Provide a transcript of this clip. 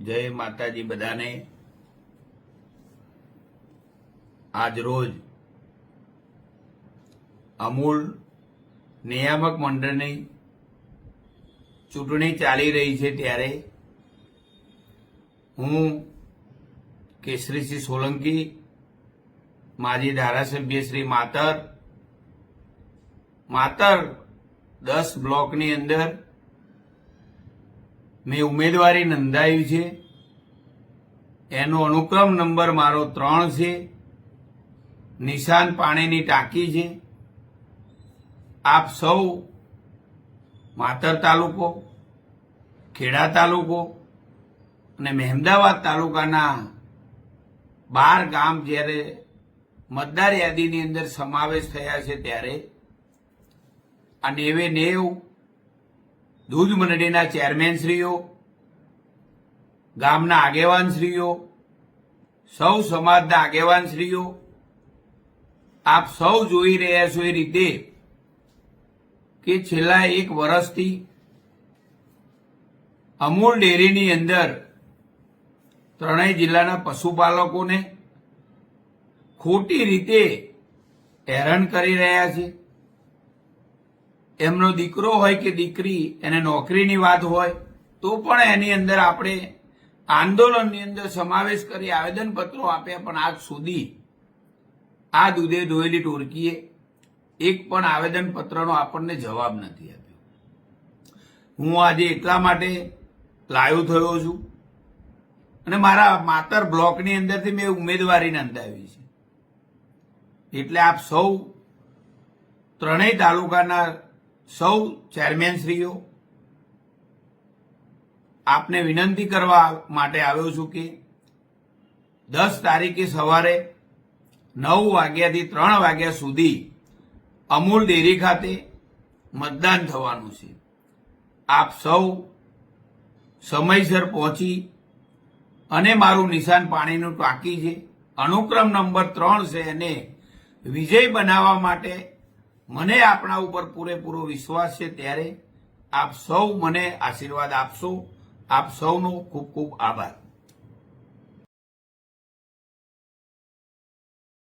જય માતાજી બધાને. આજ રોજ અમૂલ નિયામક મંડળની ચૂંટણી ચાલી રહી છે ત્યારે હું કેસરીસિંહ સોલંકી, માજી ધારાસભ્ય શ્રી માતર માતર દસ બ્લોકની અંદર મેં ઉમેદવારી નોંધાવી છે. એનો અનુક્રમ નંબર મારો ત્રણ છે. નિશાન પાણીની ટાંકી છે. આપ સૌ માતર તાલુકો, ખેડા તાલુકો અને મહેમદાવાદ તાલુકાના બાર ગામ જ્યારે મતદાર યાદીની અંદર સમાવેશ થયા છે ત્યારે. આ નેવે નેવ દૂધ મંડળીના ચેરમેનશ્રીઓ ગામના આગેવાનશ્રીઓ સૌ સમાજના આગેવાનશ્રીઓ આપ સૌ જોઈ રહ્યા છો એ રીતે કે છેલ્લા એક વર્ષથી અમૂલ ડેરીની અંદર ત્રણેય જિલ્લાના પશુપાલકોને ખોટી રીતે હેરાન કરી રહ્યા છે. એમનો દીકરો હોય કે દીકરી, એને નોકરીની વાત હોય, તો પણ એની અંદર આપણે આંદોલનની અંદર સમાવેશ કરી આવેદનપત્રો આપ્યા પણ આજ સુધી આ દૂધે ધોયેલી ટોળકીએ એક પણ આવેદનપત્રનો આપણને જવાબ નથી આપ્યો. હું આજે એટલા માટે લાયો થયો છું અને મારા માતર બ્લોકની અંદરથી મેં ઉમેદવારી નોંધાવી છે. એટલે આપ સૌ ત્રણેય તાલુકાના સૌ ચેરમેનશ્રીઓ, આપને વિનંતી કરવા માટે આવ્યો છું કે દસ તારીખે સવારે નવ વાગ્યાથી ત્રણ વાગ્યા સુધી અમૂલ ડેરી ખાતે મતદાન થવાનું છે. આપ સૌ સમયસર પહોંચી અને મારું નિશાન પાણીનું ટાંકી છે. અનુક્રમ નંબર ત્રણ છે એને વિજય બનાવવા માટે મને આપણા ઉપર પૂરેપૂરો વિશ્વાસ છે ત્યારે આપ સૌ મને આશીર્વાદ આપશો. આપ સૌનો ખૂબ ખૂબ આભાર.